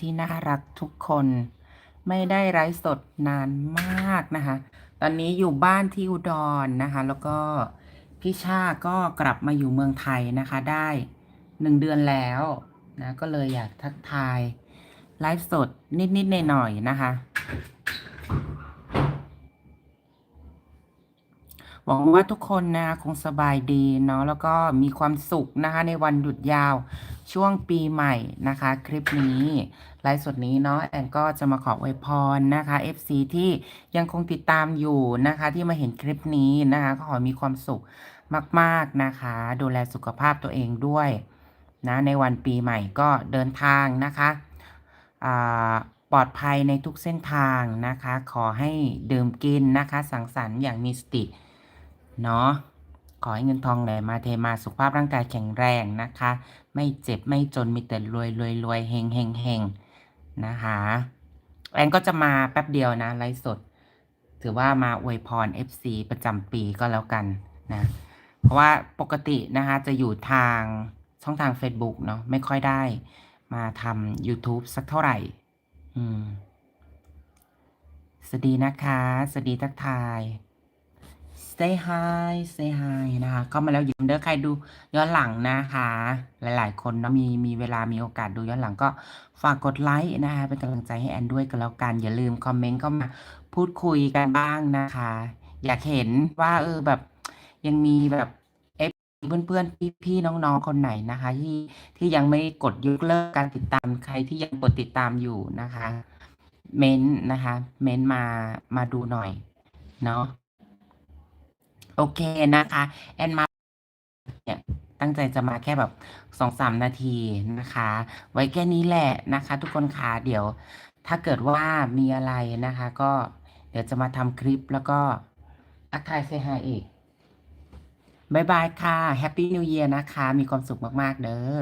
ที่น่ารักทุกคน ไม่ได้ไลฟ์สดนานมากนะคะ ตอนนี้อยู่บ้านที่อุดรนะคะ แล้วก็พี่ชาก็กลับมาอยู่เมืองไทยนะคะ ได้หนึ่งเดือนแล้วนะก็เลยอยากทักทายไลฟ์สดนิดๆหน่อยๆนะคะหวังว่าทุกคนนะคงสบายดีเนาะแล้วก็มีความสุขนะคะในวันหยุดยาว ช่วงปีใหม่นะคะ คลิปนี้ไลฟ์สดนี้เนาะแอนก็จะมาขออวยพรนะคะ FC ที่ยังคงติดตามอยู่นะคะ ที่มาเห็นคลิปนี้นะคะ ก็ขอมีความสุขมากๆนะคะ ดูแลสุขภาพตัวเองด้วยนะในวันปีใหม่ก็เดินทางนะคะปลอดภัยในทุกเส้นทางนะคะ ขอให้ดื่มกินนะคะ สังสรรค์อย่างมีสติเนาะ ขอให้เงินทองไหลมาเทมาสุขภาพร่างกายแข็งแรงนะคะ ไม่เจ็บไม่จนมีแต่รวยรวยรวยเฮงเฮงเฮงนะคะแอนก็จะมาแป๊บเดียวนะไลฟ์สด ถือว่ามาอวยพร FC ประจำปีก็แล้วกันนะ เพราะว่าปกตินะคะจะอยู่ทางช่องทาง Facebook เนาะไม่ค่อยได้มาทำ YouTube สักเท่าไหร่ อืม สวัสดีนะคะ สวัสดีทักทาย say hi say hi นะคะเข้ามาแล้วอยู่เด้อใครดูย้อนหลังนะคะ หลาย ๆ คนเนาะมีมีเวลามีโอกาสดูย้อนหลังก็ฝากกดไลค์นะคะ เป็นกำลังใจให้แอนด้วยกันแล้วกัน อย่าลืมคอมเมนต์เข้ามาพูดคุยกันบ้างนะคะ อยากเห็นว่าเออแบบยังมีแบบเอฟเพื่อนๆ พี่ๆน้องๆ คนไหนนะคะ ที่ที่ยังไม่กดยกเลิกการติดตามใครที่ยังกดติดตามอยู่นะคะ เม้นต์นะคะ เม้นต์มามาดูหน่อย เนาะ โอเคนะคะ แอนมาเนี่ยตั้งใจจะมาแค่แบบสองสามนาทีนะคะ ไว้แค่นี้แหละนะคะ ทุกคนค่ะเดี๋ยว ถ้าเกิดว่ามีอะไรนะคะ ก็เดี๋ยวจะมาทำคลิปแล้วก็อักทายเซฮายอีกบายบายค่ะแฮปปี้นิวเยียร์นะคะ มีความสุขมาก ๆ เด้อ